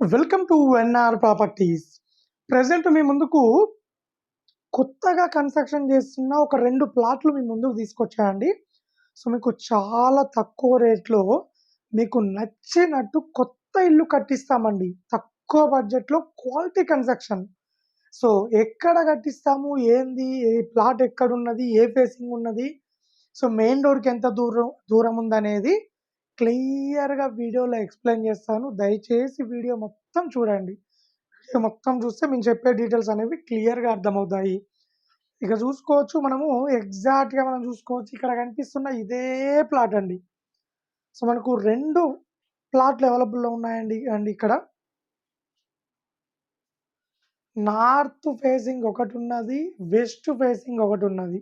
Welcome to NR properties. Present మీ ముందుకు కొత్తగా construction చేస్తున్న ఒక రెండు ప్లాట్లు మీ ముందుకు తీసుకొచ్చాయండి సో మీకు చాలా తక్కువ రేట్లో మీకు నచ్చినట్టు కొత్త ఇల్లు కట్టిస్తామండి. తక్కువ బడ్జెట్లో క్వాలిటీ కన్స్ట్రక్షన్. సో ఎక్కడ కట్టిస్తాము? ఏంది? ఏ ప్లాట్ ఎక్కడ ఉన్నది ఏ ఫేసింగ్ ఉన్నది? సో మెయిన్ రోడ్కి ఎంత దూరం దూరం ఉందనేది క్లియర్గా వీడియోలో ఎక్స్ప్లెయిన్ చేస్తాను. దయచేసి వీడియో మొత్తం చూడండి. వీడియో మొత్తం చూస్తే మేము చెప్పే డీటెయిల్స్ అనేవి క్లియర్గా అర్థమవుతాయి. ఇక చూసుకోవచ్చు మనము ఎగ్జాక్ట్గా మనం చూసుకోవచ్చు. ఇక్కడ కనిపిస్తున్న ఇదే ప్లాట్ అండి. సో మనకు రెండు ప్లాట్లు అవైలబుల్లో ఉన్నాయండి అండి ఇక్కడ. నార్త్ ఫేసింగ్ ఒకటి ఉన్నది వెస్ట్ ఫేసింగ్ ఒకటి ఉన్నది.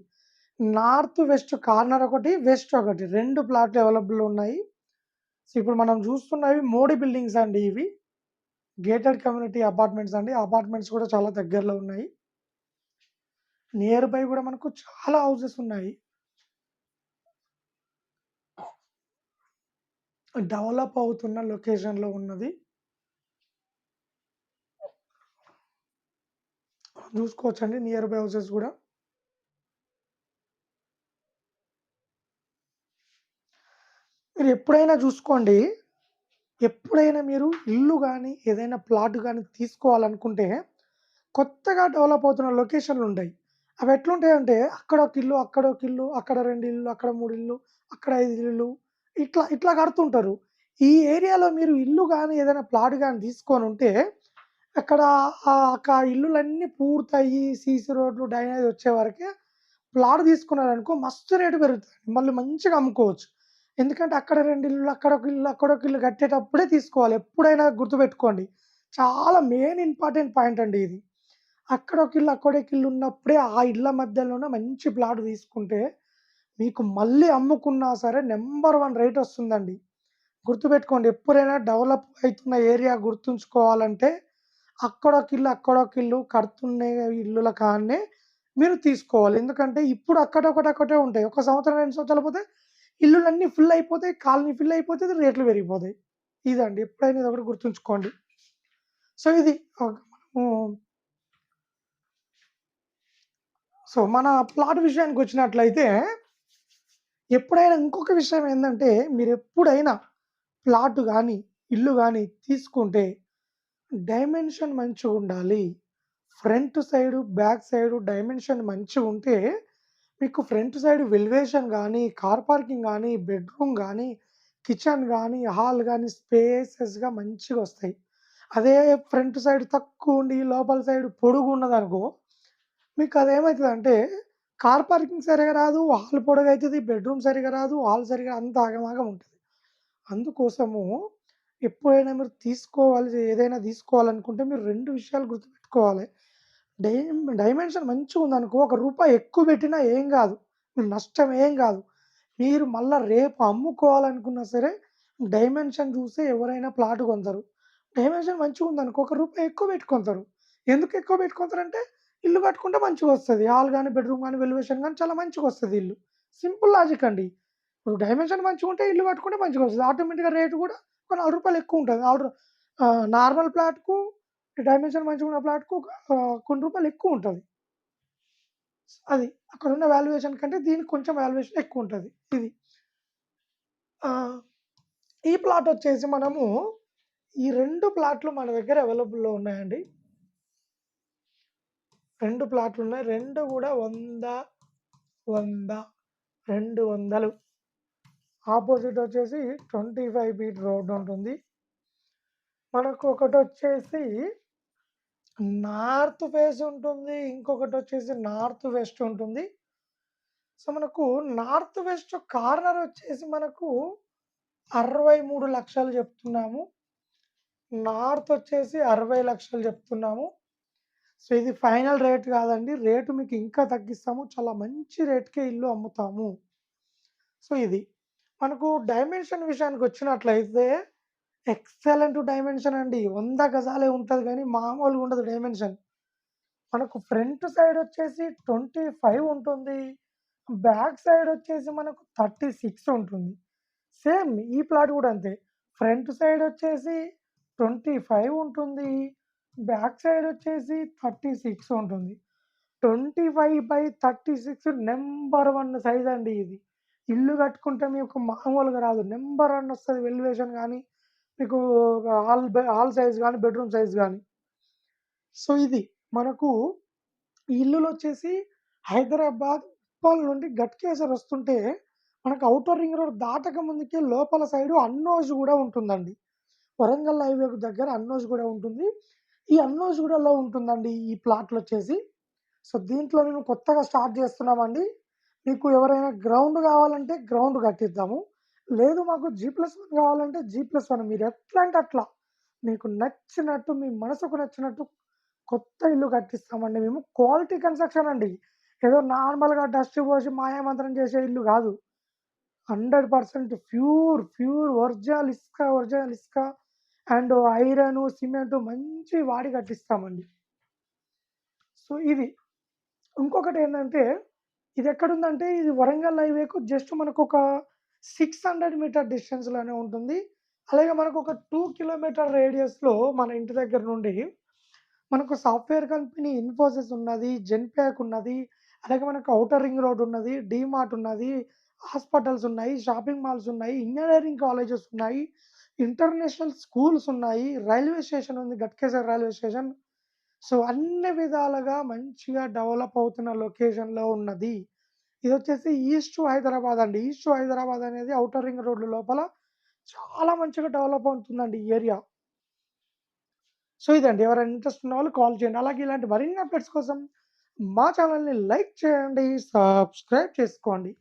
నార్త్ వెస్ట్ కార్నర్ ఒకటి వెస్ట్ ఒకటి. రెండు ప్లాట్లు అవైలబుల్ ఉన్నాయి. సో ఇప్పుడు మనం చూస్తున్నవి మోడీ బిల్డింగ్స్ అండి ఇవి. గేటెడ్ కమ్యూనిటీ అపార్ట్మెంట్స్ అండి. అపార్ట్మెంట్స్ కూడా చాలా దగ్గరలో ఉన్నాయి. నియర్ బై కూడా మనకు చాలా హౌసెస్ ఉన్నాయి. డెవలప్ అవుతున్న లొకేషన్లో ఉన్నది చూసుకోవచ్చండి నియర్ బై హౌసెస్ కూడా మీరు ఎప్పుడైనా చూసుకోండి. ఎప్పుడైనా మీరు ఇల్లు కానీ ఏదైనా ప్లాట్ కానీ తీసుకోవాలనుకుంటే కొత్తగా డెవలప్ అవుతున్న లొకేషన్లు ఉంటాయి. అవి ఎట్లుంటాయంటే అక్కడ ఒక ఇల్లు అక్కడ ఒక ఇల్లు అక్కడ రెండు ఇల్లు అక్కడ మూడు ఇల్లు అక్కడ ఐదు ఇల్లు ఇట్లా ఇట్లా కడుతుంటారు. ఈ ఏరియాలో మీరు ఇల్లు కానీ ఏదైనా ప్లాట్ కానీ తీసుకొని ఉంటే అక్కడ ఆ ఒక ఇల్లులన్నీ పూర్తయి సీసీ రోడ్లు డ్రైనేజ్ వచ్చే వరకే ప్లాట్ తీసుకున్నారనుకో మస్తు రేటు పెరుగుతుంది మళ్ళీ మంచిగా అమ్ముకోవచ్చు. ఎందుకంటే అక్కడ రెండు ఇల్లు అక్కడ ఒక ఇల్లు అక్కడ ఒక ఇల్లు కట్టేటప్పుడే తీసుకోవాలి. ఎప్పుడైనా గుర్తుపెట్టుకోండి. చాలా మెయిన్ ఇంపార్టెంట్ పాయింట్ అండి ఇది. అక్కడ ఒక ఇల్లు అక్కడ ఒక ఇల్లు ఉన్నప్పుడే ఆ ఇళ్ళ మధ్యలోనే మంచి ప్లాట్ తీసుకుంటే మీకు మళ్ళీ అమ్ముకున్నా సరే నెంబర్ వన్ రేట్ వస్తుందండి. గుర్తుపెట్టుకోండి ఎప్పుడైనా డెవలప్ అవుతున్న ఏరియా గుర్తుంచుకోవాలంటే అక్కడ ఒక ఇల్లు అక్కడ ఒక ఇల్లు కడుతున్న ఇల్లుల కాన్నే మీరు తీసుకోవాలి. ఎందుకంటే ఇప్పుడు అక్కడ ఒకటి ఒకటే ఉంటాయి. ఒక సంవత్సరం రెండు సంవత్సరాలు పోతే ఇల్లులన్నీ ఫుల్ అయిపోతాయి కాలనీ ఫిల్ అయిపోతే రేట్లు పెరిగిపోతాయి. ఇదండి. ఎప్పుడైనా ఇది ఒకటి గుర్తుంచుకోండి. సో ఇది మనము సో మన ప్లాట్ విషయానికి వచ్చినట్లయితే ఎప్పుడైనా ఇంకొక విషయం ఏంటంటే మీరు ఎప్పుడైనా ప్లాట్ కానీ ఇల్లు కానీ తీసుకుంటే డైమెన్షన్ మంచిగా ఉండాలి. Front side back side dimension మంచిగా ఉంటే మీకు ఫ్రంట్ సైడ్ వెల్వేషన్ కానీ కార్ పార్కింగ్ కానీ బెడ్రూమ్ కానీ కిచెన్ కానీ హాల్ కానీ స్పేసెస్గా మంచిగా వస్తాయి. అదే ఫ్రంట్ సైడ్ తక్కువ ఉండి లోపల సైడ్ పొడుగు ఉన్నదనుకో మీకు అదేమవుతుంది అంటే కార్ పార్కింగ్ సరిగా రాదు హాల్ పొడుగు అవుతుంది బెడ్రూమ్ సరిగా రాదు హాల్ సరిగా అంత ఆగమాగం ఉంటుంది. అందుకోసము ఎప్పుడైనా మీరు తీసుకోవాలి ఏదైనా తీసుకోవాలనుకుంటే మీరు రెండు విషయాలు గుర్తుపెట్టుకోవాలి. డై డైమెన్షన్ మంచిగా ఉందనుకో ఒక రూపాయి ఎక్కువ పెట్టినా ఏం కాదు. మీరు నష్టం ఏం కాదు. మీరు మళ్ళీ రేపు అమ్ముకోవాలనుకున్నా సరే డైమెన్షన్ చూసి ఎవరైనా ప్లాట్ కొంటారు డైమెన్షన్ మంచిగా ఉందనుకో ఒక రూపాయి ఎక్కువ పెట్టుకుంటారు ఎందుకు ఎక్కువ పెట్టుకుంటారంటే ఇల్లు కట్టుకుంటే మంచిగా వస్తుంది. హాల్ కానీ బెడ్రూమ్ కానీ వెలివేషన్ కానీ చాలా మంచిగా వస్తుంది ఇల్లు. సింపుల్ లాజిక్ అండి. ఇప్పుడు డైమెన్షన్ మంచిగా ఉంటే ఇల్లు కట్టుకుంటే మంచిగా వస్తుంది. ఆటోమేటిక్గా రేటు కూడా ఒక నాలుగు రూపాయలు ఎక్కువ ఉంటుంది. ఆర్డర్ నార్మల్ ప్లాట్కు డైమెన్షన్ మంచిగా ఉన్న ప్లాట్కు ఒక కొన్ని రూపాయలు ఎక్కువ ఉంటుంది. అది అక్కడ ఉన్న వాల్యుయేషన్ కంటే దీనికి కొంచెం వాల్యుయేషన్ ఎక్కువ ఉంటుంది. ఇది. ఈ ప్లాట్ వచ్చేసి మనము ఈ రెండు ప్లాట్లు మన దగ్గర అవైలబుల్లో ఉన్నాయండి. రెండు ప్లాట్లు ఉన్నాయి. రెండు కూడా వంద వంద రెండు వందలు. ఆపోజిట్ వచ్చేసి ట్వంటీ ఫైవ్ ఫీట్ రోడ్ ఉంటుంది. మనకు ఒకటి వచ్చేసి నార్త్ ఫేస్ ఉంటుంది ఇంకొకటి వచ్చేసి నార్త్ వెస్ట్ ఉంటుంది. సో మనకు నార్త్ వెస్ట్ కార్నర్ వచ్చేసి మనకు అరవై మూడు లక్షలు చెప్తున్నాము. నార్త్ వచ్చేసి అరవై లక్షలు చెప్తున్నాము. సో ఇది ఫైనల్ రేట్ కాదండి. రేటు మీకు ఇంకా తగ్గిస్తాము. చాలా మంచి రేట్కే ఇల్లు అమ్ముతాము. సో ఇది. మనకు డైమెన్షన్ విషయానికి వచ్చినట్లయితే ఎక్సలెంట్ డైమెన్షన్ అండి వంద గజాలే ఉంటుంది కానీ మామూలుగా ఉండదు డైమెన్షన్ మనకు ఫ్రంట్ సైడ్ వచ్చేసి ట్వంటీ ఫైవ్ ఉంటుంది బ్యాక్ సైడ్ వచ్చేసి మనకు థర్టీ సిక్స్ ఉంటుంది సేమ్ ఈ ప్లాట్ కూడా అంతే ఫ్రంట్ సైడ్ వచ్చేసి 25 ఉంటుంది. బ్యాక్ సైడ్ వచ్చేసి 36 ఉంటుంది. Twenty five by thirty six number one size అండి ఇది. ఇల్లు కట్టుకుంటే మీకు మామూలుగా రాదు. నెంబర్ వన్ వస్తుంది వెల్యువేషన్ కానీ మీకు హాల్ బె హాల్ సైజ్ కానీ బెడ్‌రూమ్ సైజ్ కానీ సో, ఇది మనకు ఈ ఇల్లులొచ్చేసి హైదరాబాద్ ఉప్పల్ నుండి గట్కేసర్ వస్తుంటే, మనకు అవుటర్ రింగ్ రోడ్ దాటక ముందుకే లోపల సైడు అన్నోజ్ కూడా ఉంటుందండి. వరంగల్ హైవేకు దగ్గర అన్నోజ్ కూడా ఉంటుంది. ఈ అన్నోజ్ గూడలో ఉంటుందండి ఈ ప్లాట్లు వచ్చేసి సో, దీంట్లో మేము కొత్తగా స్టార్ట్ చేస్తున్నామండి. మీకు ఎవరైనా గ్రౌండ్ కావాలంటే గ్రౌండ్ కట్టిద్దాము. లేదు మాకు జీ+1 కావాలంటే జీ+1 మీరు ఎట్లా అంటే అట్లా. మీకు నచ్చినట్టు మీ మనసుకు నచ్చినట్టు కొత్త ఇల్లు కట్టిస్తామండి మేము. క్వాలిటీ కన్‌స్ట్రక్షన్ అండి. ఏదో నార్మల్‌గా డస్ట్ పోసి మాయామంత్రం చేసే ఇల్లు కాదు hundred percent pure, pure original ఇసుక, ఒరిజినల్ ఇసుక అండ్ ఐరను, సిమెంటు మంచి వాడి కట్టిస్తామండి. సో, ఇది. ఇంకొకటి ఏంటంటే ఇది ఎక్కడుందంటే ఇది వరంగల్ హైవేకు జస్ట్ సిక్స్ హండ్రెడ్ మీటర్ డిస్టెన్స్‌లోనే ఉంటుంది. అలాగే మనకు ఒక టూ కిలోమీటర్ రేడియస్‌లో మన ఇంటి దగ్గర నుండి మనకు సాఫ్ట్‌వేర్ కంపెనీ ఇన్ఫోసిస్ ఉన్నది, జెన్‌పాక్ ఉన్నది. అలాగే మనకు ఔటర్ రింగ్ రోడ్ ఉన్నది, డీమార్ట్ ఉన్నది, హాస్పిటల్స్ ఉన్నాయి, షాపింగ్ మాల్స్ ఉన్నాయి, ఇంజనీరింగ్ కాలేజెస్ ఉన్నాయి, ఇంటర్నేషనల్ స్కూల్స్ ఉన్నాయి, రైల్వే స్టేషన్ ఉంది గట్కేసర్ రైల్వే స్టేషన్. సో, అన్ని విధాలుగా మంచిగా డెవలప్ అవుతున్న లొకేషన్‌లో ఉన్నది. ఇది వచ్చేసి ఈస్ట్ హైదరాబాద్ అండి. ఈస్ట్ హైదరాబాద్ అనేది అవుటర్ రింగ్ రోడ్ లోపల చాలా మంచిగా డెవలప్ అవుతుందండి ఈ ఏరియా. సో, ఇదండి. ఎవరైనా ఇంట్రెస్ట్ ఉన్న వాళ్ళు కాల్ చేయండి. అలాగే ఇలాంటి మరిన్ని అప్డేట్స్ కోసం మా ఛానల్ని లైక్ చేయండి, సబ్స్క్రైబ్ చేసుకోండి.